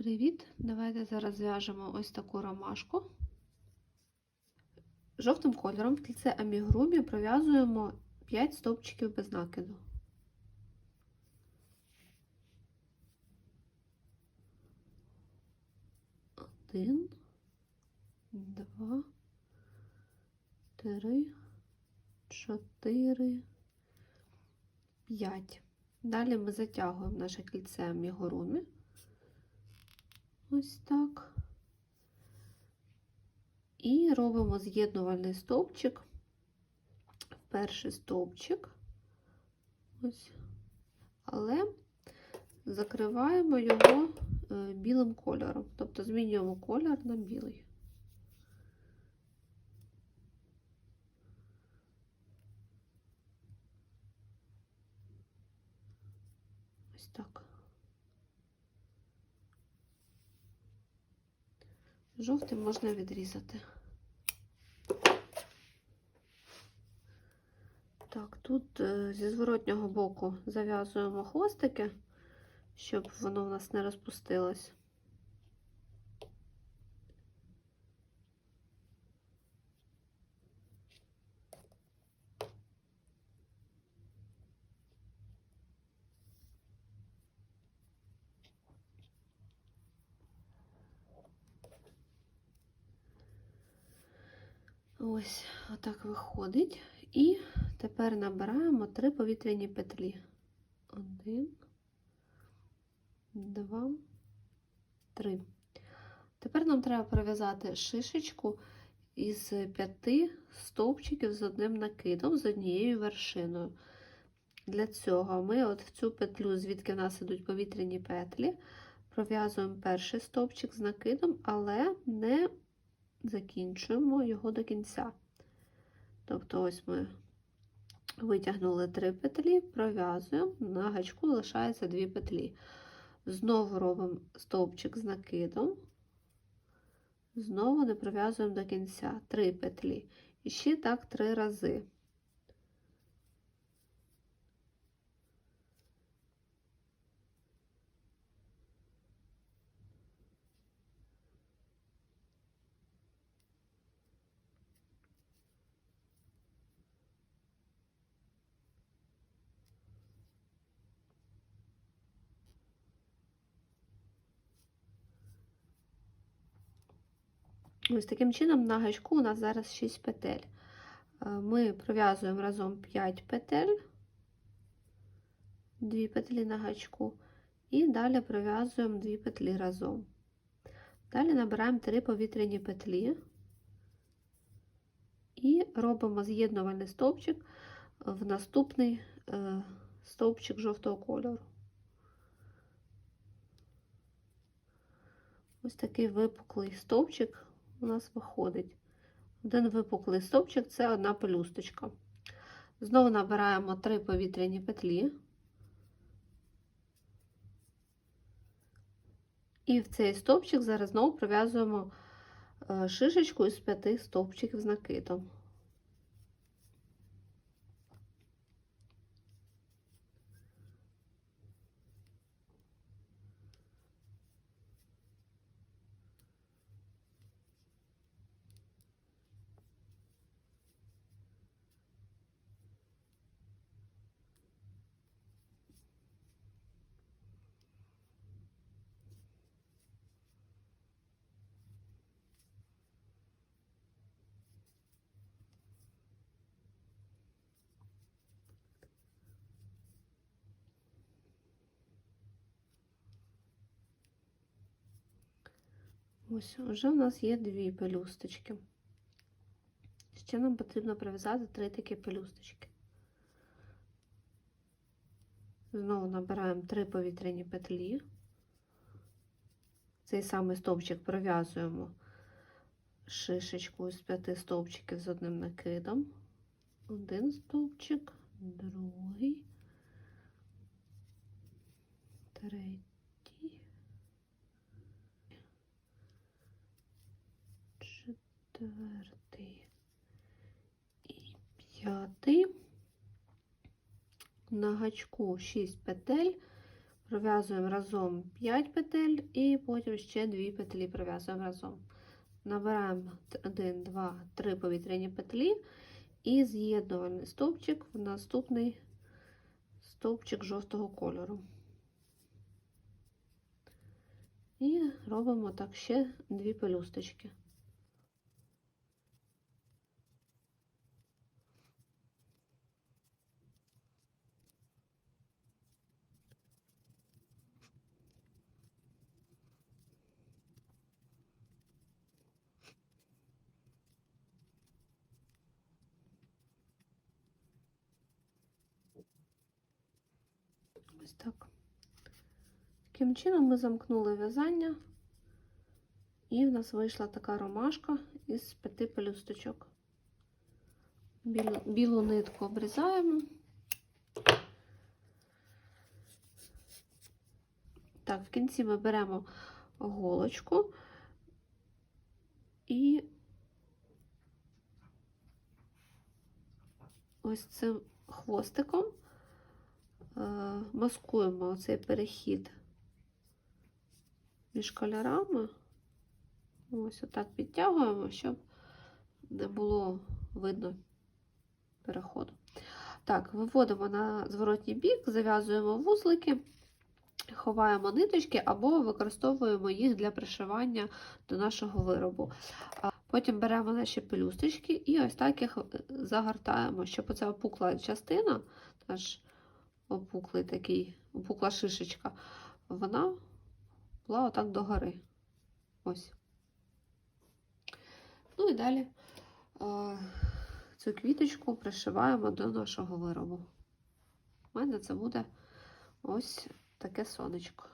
Привіт! Давайте зараз зв'яжемо ось таку ромашку. Жовтим кольором в кільце амігурумі пров'язуємо 5 стовпчиків без накиду. Один, два, три, чотири, п'ять. Далі ми затягуємо наше кільце амігурумі. Ось так. І робимо з'єднувальний стовпчик, перший стовпчик, ось, але закриваємо його е, білим кольором, тобто змінюємо колір на білий. Ось так. Жовтий можна відрізати. Так, тут е, зі зворотнього боку зав'язуємо хвостики, щоб воно в нас не розпустилось. Ось, отак виходить. І тепер набираємо три повітряні петлі. Один, два, три. Тепер нам треба пров'язати шишечку із п'яти стовпчиків з одним накидом, з однією вершиною. Для цього ми от в цю петлю, звідки в нас ідуть повітряні петлі, пров'язуємо перший стовпчик з накидом, але не закінчуємо його до кінця. Тобто, ось ми витягнули три петлі, пров'язуємо, на гачку лишається дві петлі. Знову робимо стовпчик з накидом, знову не пров'язуємо до кінця три петлі. І ще так три рази. Ось таким чином на гачку у нас зараз 6 петель. Е, Ми пров'язуємо разом 5 петель, 2 петлі на гачку, і далі пров'язуємо 2 петлі разом. Далі набираємо 3 повітряні петлі і робимо з'єднувальний стовпчик в наступний е, стовпчик жовтого кольору. Ось такий випуклий стовпчик у нас виходить. Один випуклий стовпчик це одна пелюсточка. Знову набираємо три повітряні петлі. І в цей стовпчик зараз знову пров'язуємо е, шишечку із п'яти стовпчиків з накидом. Ось, вже в нас є дві пелюсточки. Ще нам потрібно прив'язати три такі пелюсточки. Знову набираємо три повітряні петлі. Цей самий стовпчик пров'язуємо шишечку з п'яти стовпчиків з одним накидом. Один стовпчик, другий, третій. Четвертий і п'ятий. На гачку 6 петель Пров'язуємо разом 5 петель і потім ще 2 петлі пров'язуємо разом. Набираємо 1, 2, 3 повітряні петлі і з'єднувальний стовпчик в наступний стовпчик жовтого кольору. І робимо так ще дві пелюсточки. Ось так. Таким чином ми замкнули в'язання, і в нас вийшла така ромашка із п'яти пелюсточок. Білу, білу нитку обрізаємо. Так, в кінці ми беремо голочку і ось цим хвостиком маскуємо цей перехід між кольорами. Ось отак підтягуємо, щоб не було видно переходу. Так, виводимо на зворотній бік, зав'язуємо вузлики, ховаємо ниточки або використовуємо їх для пришивання до нашого виробу. Потім беремо наші пелюсточки і ось так їх загортаємо, щоб оця опукла частина, наш опуклий такий, опукла шишечка, вона була отак догори. Ось. Ну і далі е, цю квіточку пришиваємо до нашого виробу. У мене це буде ось таке сонечко.